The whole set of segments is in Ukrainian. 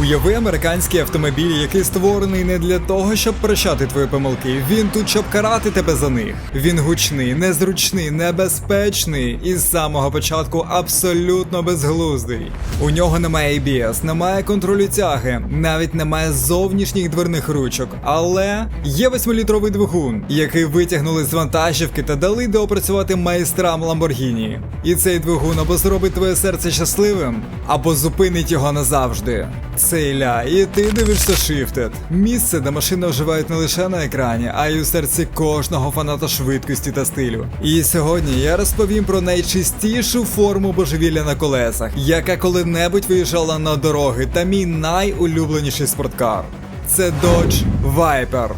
Уяви американський автомобіль, який створений не для того, щоб прощати твої помилки. Він тут, щоб карати тебе за них. Він гучний, незручний, небезпечний і з самого початку абсолютно безглуздий. У нього немає ABS, немає контролю тяги, навіть немає зовнішніх дверних ручок. Але є 8-літровий двигун, який витягнули з вантажівки та дали доопрацювати майстрам Lamborghini. І цей двигун або зробить твоє серце щасливим, або зупинить його назавжди. Це Ілля, і ти дивишся Shifted. Місце, де машини оживають не лише на екрані, а й у серці кожного фаната швидкості та стилю. І сьогодні я розповім про найчистішу форму божевілля на колесах, яка коли-небудь виїжджала на дороги, та мій найулюбленіший спорткар. Це Dodge Viper.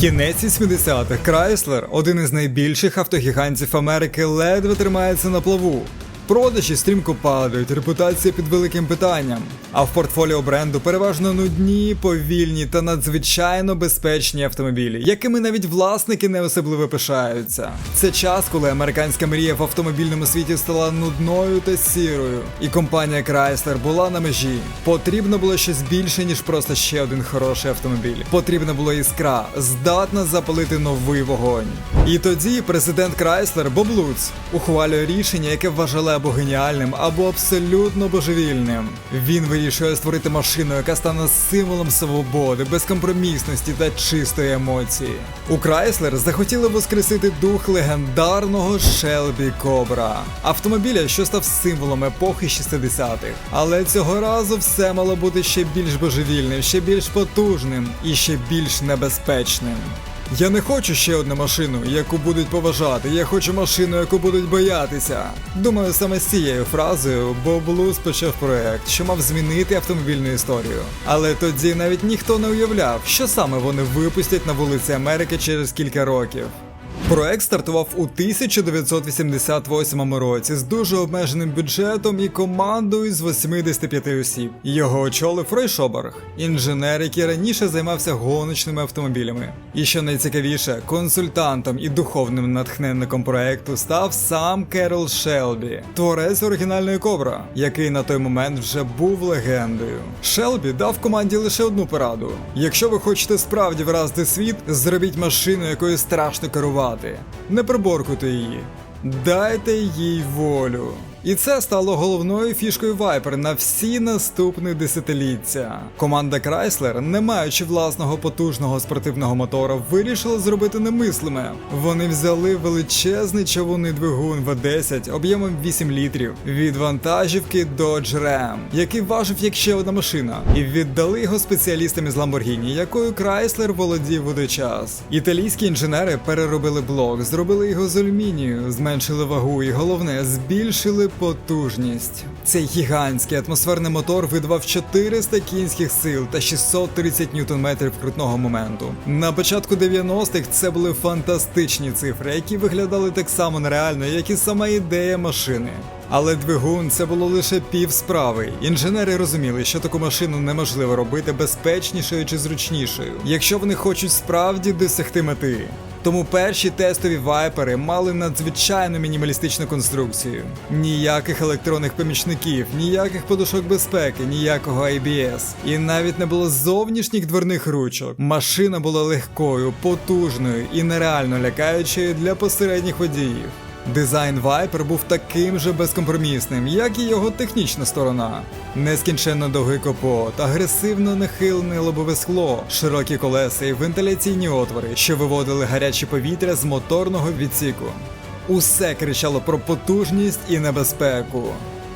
Кінець 80-х Крайслер, один із найбільших автогігантів Америки, ледве тримається на плаву. Продажі стрімко падають, репутація під великим питанням. А в портфоліо бренду переважно нудні, повільні та надзвичайно безпечні автомобілі, якими навіть власники не особливо пишаються. Це час, коли американська мрія в автомобільному світі стала нудною та сірою, і компанія Chrysler була на межі. Потрібно було щось більше, ніж просто ще один хороший автомобіль. Потрібна була іскра, здатна запалити новий вогонь. І тоді президент Chrysler Боб Луц ухвалює рішення, яке або геніальним, або абсолютно божевільним. Він вирішує створити машину, яка стане символом свободи, безкомпромісності та чистої емоції. У Chrysler захотіли воскресити дух легендарного Shelby Cobra, автомобіля, що став символом епохи 60-х. Але цього разу все мало бути ще більш божевільним, ще більш потужним і ще більш небезпечним. Я не хочу ще одну машину, яку будуть поважати. Я хочу машину, яку будуть боятися. Думаю, саме з цією фразою Боб Луз почав проект, що мав змінити автомобільну історію. Але тоді навіть ніхто не уявляв, що саме вони випустять на вулиці Америки через кілька років. Проект стартував у 1988 році з дуже обмеженим бюджетом і командою з 85 осіб. Його очолив Рой Шобарг, інженер, який раніше займався гоночними автомобілями. І що найцікавіше, консультантом і духовним натхненником проекту став сам Керол Шелбі, творець оригінальної Кобра, який на той момент вже був легендою. Шелбі дав команді лише одну пораду: якщо ви хочете справді вразити світ, зробіть машину, якою страшно керувати. Не приборкуйте її. Дайте їй волю. І це стало головною фішкою Viper на всі наступні десятиліття. Команда Chrysler, не маючи власного потужного спортивного мотора, вирішила зробити немислиме. Вони взяли величезний човунний двигун V10 об'ємом 8 літрів від вантажівки Dodge Ram, який важив як ще одна машина, і віддали його спеціалістам із Lamborghini, якою Chrysler володів водночас. Італійські інженери переробили блок, зробили його з алюмінію, зменшили вагу і головне збільшили потужність. Цей гігантський атмосферний мотор видавав 400 кінських сил та 630 ньютон-метрів крутного моменту. На початку 90-х це були фантастичні цифри, які виглядали так само нереально, як і сама ідея машини. Але двигун це було лише пів справи. Інженери розуміли, що таку машину неможливо робити безпечнішою чи зручнішою, якщо вони хочуть справді досягти мети. Тому перші тестові вайпери мали надзвичайно мінімалістичну конструкцію. Ніяких електронних помічників, ніяких подушок безпеки, ніякого ABS. І навіть не було зовнішніх дверних ручок. Машина була легкою, потужною і нереально лякаючою для посередніх водіїв. Дизайн Viper був таким же безкомпромісним, як і його технічна сторона. Нескінченно довгий капот, агресивно нахилене лобове скло, широкі колеса і вентиляційні отвори, що виводили гаряче повітря з моторного відсіку. Усе кричало про потужність і небезпеку.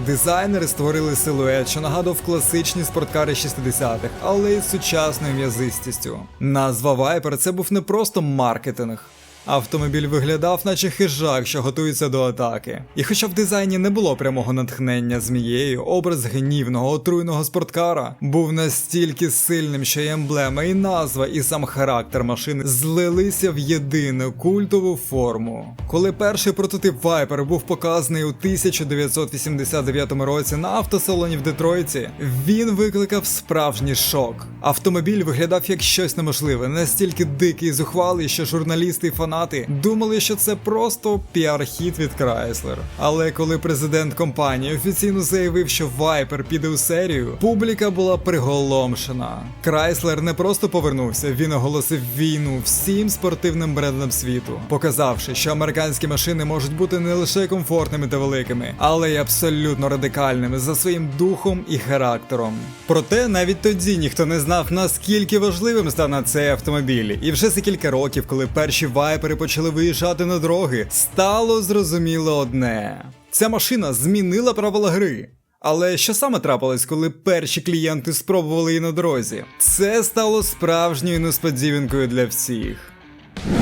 Дизайнери створили силует, що нагадував класичні спорткари 60-х, але й з сучасною м'язистістю. Назва Viper це був не просто маркетинг. Автомобіль виглядав, наче хижак, що готується до атаки. І хоча в дизайні не було прямого натхнення змією, образ гнівного, отруйного спорткара був настільки сильним, що і емблема, і назва, і сам характер машини злилися в єдину культову форму. Коли перший прототип Viper був показаний у 1989 році на автосалоні в Детройті, він викликав справжній шок. Автомобіль виглядав як щось неможливе, настільки дикий і зухвалий, що журналісти і фанати фанати думали, що це просто піар-хіт від Chrysler. Але коли президент компанії офіційно заявив, що Viper піде у серію, публіка була приголомшена. Chrysler не просто повернувся, він оголосив війну всім спортивним брендам світу, показавши, що американські машини можуть бути не лише комфортними та великими, але й абсолютно радикальними за своїм духом і характером. Проте навіть тоді ніхто не знав, наскільки важливим стане цей автомобіль. І вже за кілька років, коли перші вайпери почали виїжджати на дороги, стало зрозуміло одне: ця машина змінила правила гри. Але що саме трапилось, коли перші клієнти спробували її на дорозі? Це стало справжньою несподіванкою для всіх.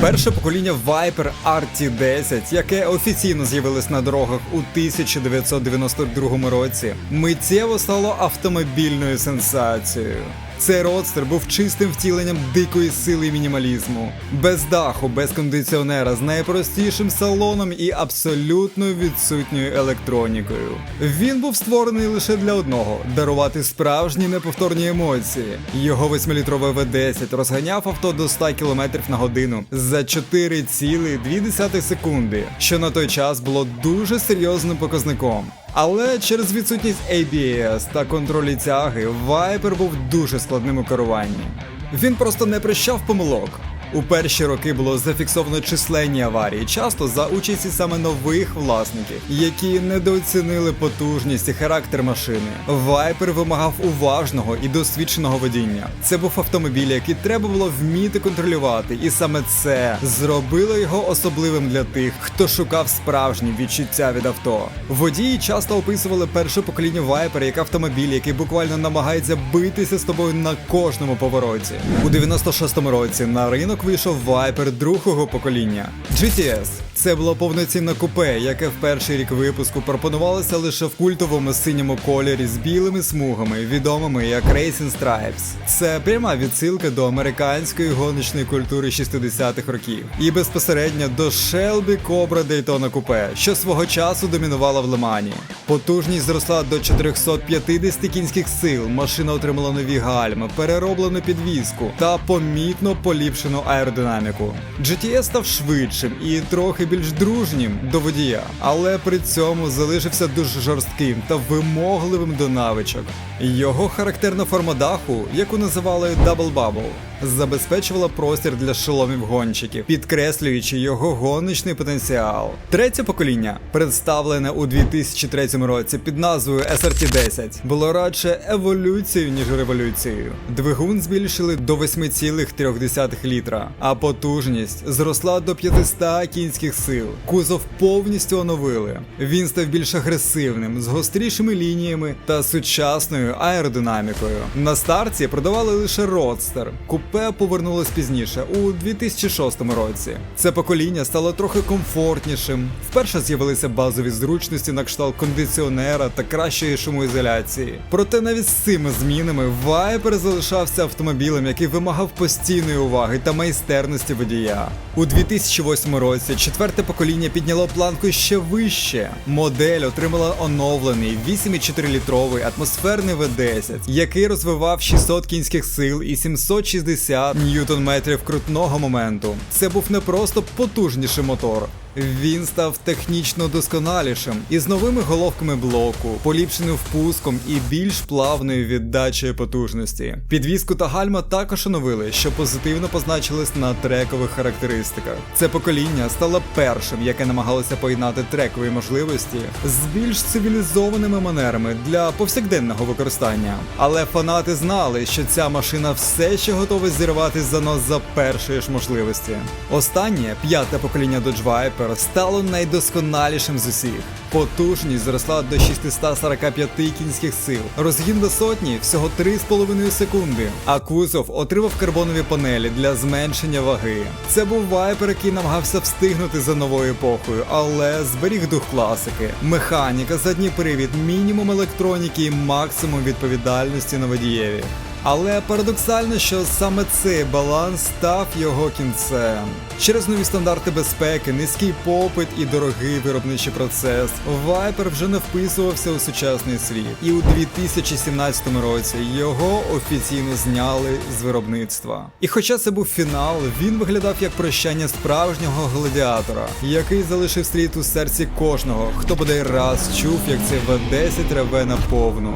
Перше покоління Viper RT10, яке офіційно з'явилось на дорогах у 1992 році, миттєво стало автомобільною сенсацією. Цей родстер був чистим втіленням дикої сили і мінімалізму, без даху, без кондиціонера, з найпростішим салоном і абсолютно відсутньою електронікою. Він був створений лише для одного дарувати справжні неповторні емоції. Його 8-літровий V10 розганяв авто до 100 км на годину за 4,2 секунди, що на той час було дуже серйозним показником. Але через відсутність ABS та контролі тяги Viper був дуже складним у керуванні. Він просто не прищав помилок. У перші роки було зафіксовано численні аварії, часто за участі саме нових власників, які недооцінили потужність і характер машини. Viper вимагав уважного і досвідченого водіння. Це був автомобіль, який треба було вміти контролювати, і саме це зробило його особливим для тих, хто шукав справжні відчуття від авто. Водії часто описували перше покоління Viper як автомобіль, який буквально намагається битися з тобою на кожному повороті. У 96-му році на ринок вийшов Viper другого покоління GTS. Це було повноцінне купе, яке в перший рік випуску пропонувалося лише в культовому синьому кольорі з білими смугами, відомими як Racing Stripes. Це пряма відсилка до американської гоночної культури 60-х років і безпосередньо до Shelby Cobra Daytona Coupe, що свого часу домінувала в Лимані. Потужність зросла до 450 кінських сил. Машина отримала нові гальми, перероблену підвіску та помітно поліпшену аеродинаміку. GTS став швидшим і трохи більш дружнім до водія, але при цьому залишився дуже жорстким та вимогливим до навичок. Його характерна форма даху, яку називали Double Bubble, забезпечувала простір для шоломів гонщиків, підкреслюючи його гоночний потенціал. Третє покоління, представлене у 2003 році під назвою SRT-10, було радше еволюцією ніж революцією. Двигун збільшили до 8,3 літра, а потужність зросла до 500 кінських сил. Кузов повністю оновили. Він став більш агресивним, з гострішими лініями та сучасною аеродинамікою. На старті продавали лише родстер. Купе повернулось пізніше, у 2006 році. Це покоління стало трохи комфортнішим. Вперше з'явилися базові зручності на кшталт кондиціонера та кращої шумоізоляції. Проте навіть з цими змінами Viper залишався автомобілем, який вимагав постійної уваги та майстерності водія. У 2008 році четверте покоління підняло планку ще вище. Модель отримала оновлений 8,4-літровий атмосферний V10, який розвивав 600 кінських сил і 760 ньютон-метрів крутного моменту. Це був не просто потужніший мотор. Він став технічно досконалішим із новими головками блоку, поліпшеним впуском і більш плавною віддачею потужності. Підвізку та гальма також оновили, що позитивно позначились на трекових характеристиках. Це покоління стало першим, яке намагалося поєднати трекові можливості з більш цивілізованими манерами для повсякденного використання. Але фанати знали, що ця машина все ще готова зірватись за нос за першої ж можливості. Останнє п'яте покоління Dodge Viper стало найдосконалішим з усіх. Потужність зросла до 645 кінських сил. Розгін до сотні всього 3,5 секунди. А кузов отримав карбонові панелі для зменшення ваги. Це був вайпер, який намагався встигнути за новою епохою, але зберіг дух класики. Механіка, задній привід, мінімум електроніки і максимум відповідальності на водієві. Але парадоксально, що саме цей баланс став його кінцем. Через нові стандарти безпеки, низький попит і дорогий виробничий процес, Viper вже не вписувався у сучасний світ, і у 2017 році його офіційно зняли з виробництва. І хоча це був фінал, він виглядав як прощання справжнього гладіатора, який залишив слід у серці кожного, хто бодай раз чув, як цей В10 реве наповну.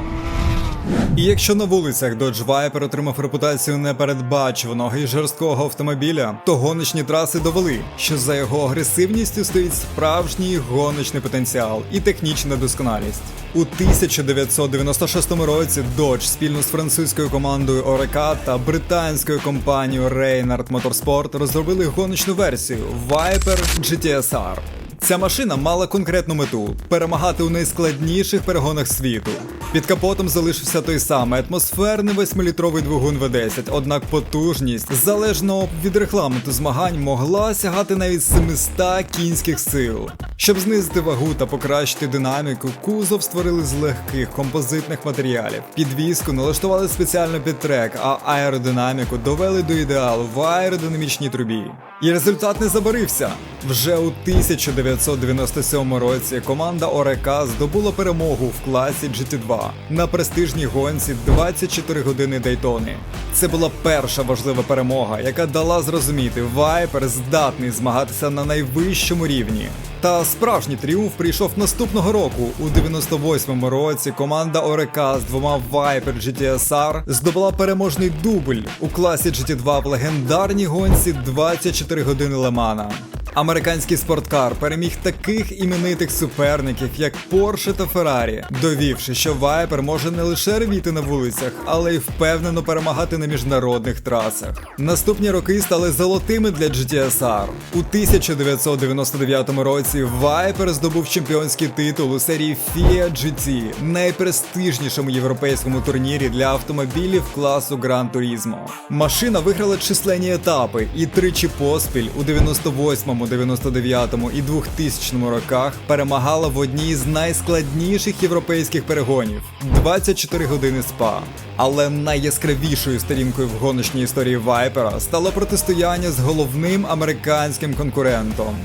І якщо на вулицях Dodge Viper отримав репутацію непередбачуваного і жорсткого автомобіля, то гоночні траси довели, що за його агресивністю стоїть справжній гоночний потенціал і технічна досконалість. У 1996 році Dodge спільно з французькою командою Oreca та британською компанією Reynard Motorsport розробили гоночну версію Viper GTSR. Ця машина мала конкретну мету перемагати у найскладніших перегонах світу. Під капотом залишився той самий атмосферний 8-літровий двигун V10, однак потужність, залежно від регламенту змагань, могла сягати навіть 700 кінських сил. Щоб знизити вагу та покращити динаміку, кузов створили з легких композитних матеріалів. Підвіску налаштували спеціально під трек, а аеродинаміку довели до ідеалу в аеродинамічній трубі. І результат не забарився. Вже у 1997 році команда Орека здобула перемогу в класі GT2 на престижній гонці 24 години Дейтони. Це була перша важлива перемога, яка дала зрозуміти, Viper здатний змагатися на найвищому рівні. Та справжній тріумф прийшов наступного року. У 98-му році команда Орека з двома Viper GTSR здобула переможний дубль у класі GT2 в легендарній гонці 24 години Лемана. Американський спорткар переміг таких іменитих суперників, як Porsche та Ferrari, довівши, що Viper може не лише ревіти на вулицях, але й впевнено перемагати на міжнародних трасах. Наступні роки стали золотими для GTSR. У 1999 році Viper здобув чемпіонський титул у серії Fiat GT, найпрестижнішому європейському турнірі для автомобілів класу Gran Turismo. Машина виграла численні етапи і тричі поспіль у 98 99-му і 2000 роках перемагала в одній з найскладніших європейських перегонів 24 години спа. Але найяскравішою сторінкою в гоночній історії Вайпера стало протистояння з головним американським конкурентом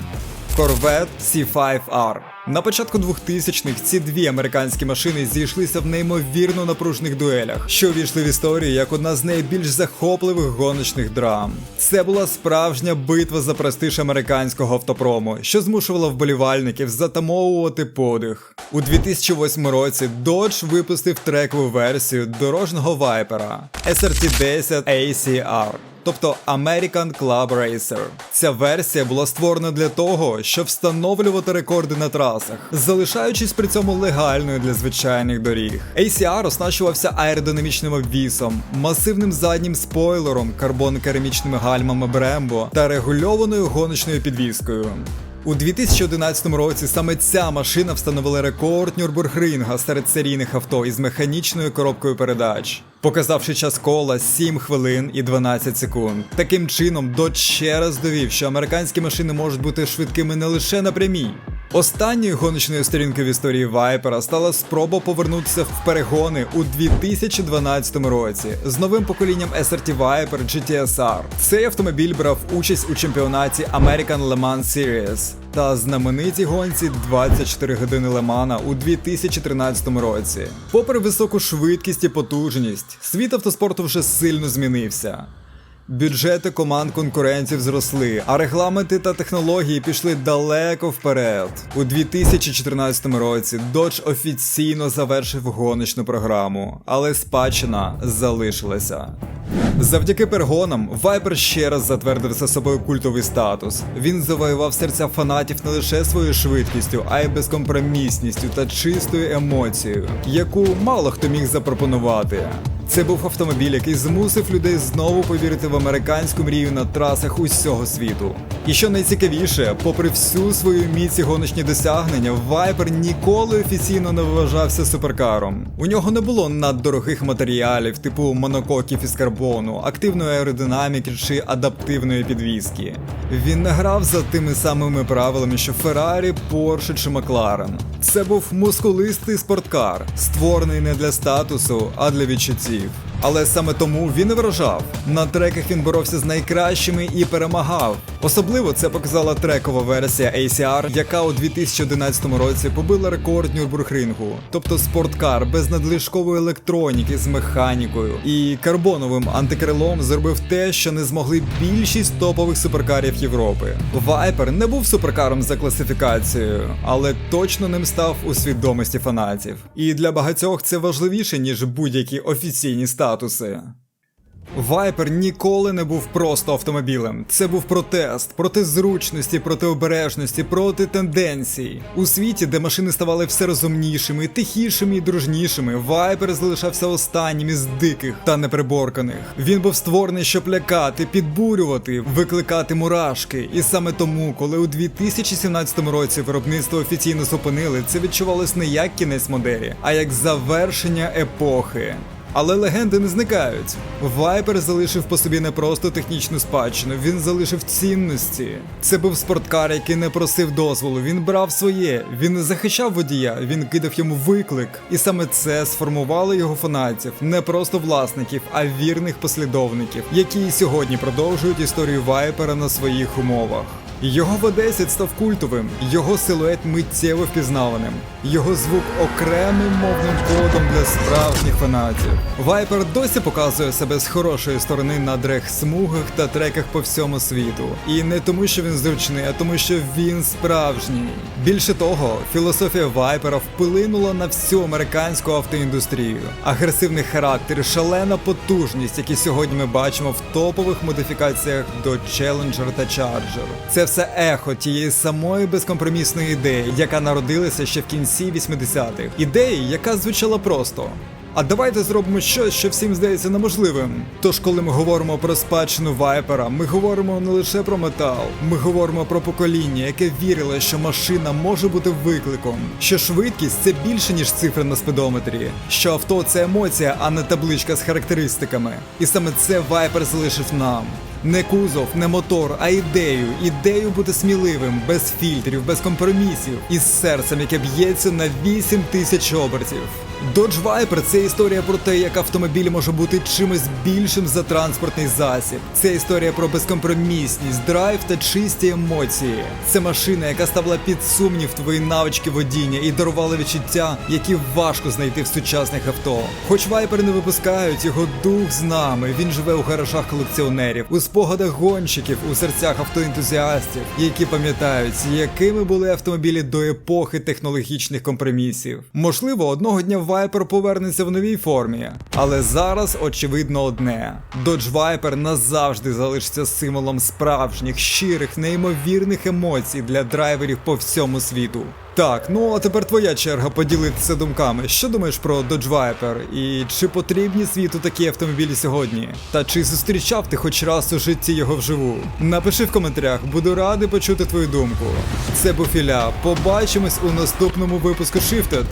Corvette C5R. На початку 2000-х ці дві американські машини зійшлися в неймовірно напружених дуелях, що увійшли в історію як одна з найбільш захопливих гоночних драм. Це була справжня битва за престиж американського автопрому, що змушувала вболівальників затамовувати подих. У 2008 році Dodge випустив трекову версію дорожнього вайпера SRT10 ACR тобто American Club Racer. Ця версія була створена для того, щоб встановлювати рекорди на трасах, залишаючись при цьому легальною для звичайних доріг. ACR оснащувався аеродинамічним обвісом, масивним заднім спойлером, карбон-керамічними гальмами Brembo та регульованою гоночною підвіскою. У 2011 році саме ця машина встановила рекорд Нюрбургринга серед серійних авто із механічною коробкою передач, показавши час кола 7 хвилин і 12 секунд. Таким чином, Dodge ще раз довів, що американські машини можуть бути швидкими не лише на прямій. Останньою гоночною сторінкою в історії Вайпера стала спроба повернутися в перегони у 2012 році з новим поколінням SRT Viper GTSR. Цей автомобіль брав участь у чемпіонаті American Le Mans Series та знамениті гонці 24 години Лемана у 2013 році. Попри високу швидкість і потужність, світ автоспорту вже сильно змінився. Бюджети команд конкурентів зросли, а регламенти та технології пішли далеко вперед. У 2014 році Dodge офіційно завершив гоночну програму, але спадщина залишилася. Завдяки перегонам Viper ще раз затвердив за собою культовий статус. Він завоював серця фанатів не лише своєю швидкістю, а й безкомпромісністю та чистою емоцією, яку мало хто міг запропонувати. Це був автомобіль, який змусив людей знову повірити в американську мрію на трасах усього світу. І що найцікавіше, попри всю свою міць і гоночні досягнення, Viper ніколи офіційно не вважався суперкаром. У нього не було наддорогих матеріалів, типу монококів із карбону, активної аеродинаміки чи адаптивної підвіски. Він не грав за тими самими правилами, що Ferrari, Porsche чи McLaren. Це був мускулистий спорткар, створений не для статусу, а для відчуттів. Але саме тому він і вражав. На треках він боровся з найкращими і перемагав. Особливо це показала трекова версія ACR, яка у 2011 році побила рекорд Нюрбургрингу, тобто спорткар без надлишкової електроніки з механікою і карбоновим антикрилом зробив те, що не змогли більшість топових суперкарів Європи. Viper не був суперкаром за класифікацією, але точно ним став у свідомості фанатів. І для багатьох це важливіше ніж будь-які офіційні статуси. Viper ніколи не був просто автомобілем. Це був протест проти зручності, проти обережності, проти тенденцій. У світі, де машини ставали все розумнішими, тихішими і дружнішими, Viper залишався останнім із диких та неприборканих. Він був створений, щоб лякати, підбурювати, викликати мурашки. І саме тому, коли у 2017 році виробництво офіційно зупинили, це відчувалось не як кінець моделі, а як завершення епохи. Але легенди не зникають. Вайпер залишив по собі не просто технічну спадщину, він залишив цінності. Це був спорткар, який не просив дозволу. Він брав своє, він захищав водія, він кидав йому виклик. І саме це сформувало його фанатів, не просто власників, а вірних послідовників, які і сьогодні продовжують історію Вайпера на своїх умовах. Його В10 став культовим, його силует миттєво впізнаваним, його звук окремим мовним кодом для справжніх фанатів. Viper досі показує себе з хорошої сторони на дрех-смугах та треках по всьому світу. І не тому, що він зручний, а тому, що він справжній. Більше того, філософія Viper вплинула на всю американську автоіндустрію. Агресивний характер, шалена потужність, які сьогодні ми бачимо в топових модифікаціях до Challenger та Charger. Це все ехо тієї самої безкомпромісної ідеї, яка народилася ще в кінці 80-х. Ідеї, яка звучала просто. А давайте зробимо щось, що всім здається неможливим. Тож, коли ми говоримо про спадщину Вайпера, ми говоримо не лише про метал, ми говоримо про покоління, яке вірило, що машина може бути викликом, що швидкість це більше ніж цифри на спидометрі, що авто це емоція, а не табличка з характеристиками. І саме це Вайпер залишив нам. Не кузов, не мотор, а ідею. Ідею бути сміливим, без фільтрів, без компромісів, із серцем, яке б'ється на 8 тисяч обертів. Dodge Viper – це історія про те, як автомобіль може бути чимось більшим за транспортний засіб. Це історія про безкомпромісність, драйв та чисті емоції. Це машина, яка ставила під сумнів твої навички водіння і дарувала відчуття, які важко знайти в сучасних авто. Хоч Viper не випускають, його дух з нами. Він живе у гаражах колекціонерів, у спогадах гонщиків, у серцях автоентузіастів, які пам'ятають, якими були автомобілі до епохи технологічних компромісів. Можливо, одного дня Viper повернеться в новій формі, але зараз очевидно одне: Dodge Viper назавжди залишиться символом справжніх, щирих, неймовірних емоцій для драйверів по всьому світу. Так, ну а тепер твоя черга поділитися думками. Що думаєш про Dodge Viper? І чи потрібні світу такі автомобілі сьогодні? Та чи зустрічав ти хоч раз у житті його вживу? Напиши в коментарях, буду радий почути твою думку. Це був Ілля. Побачимось у наступному випуску Shifted.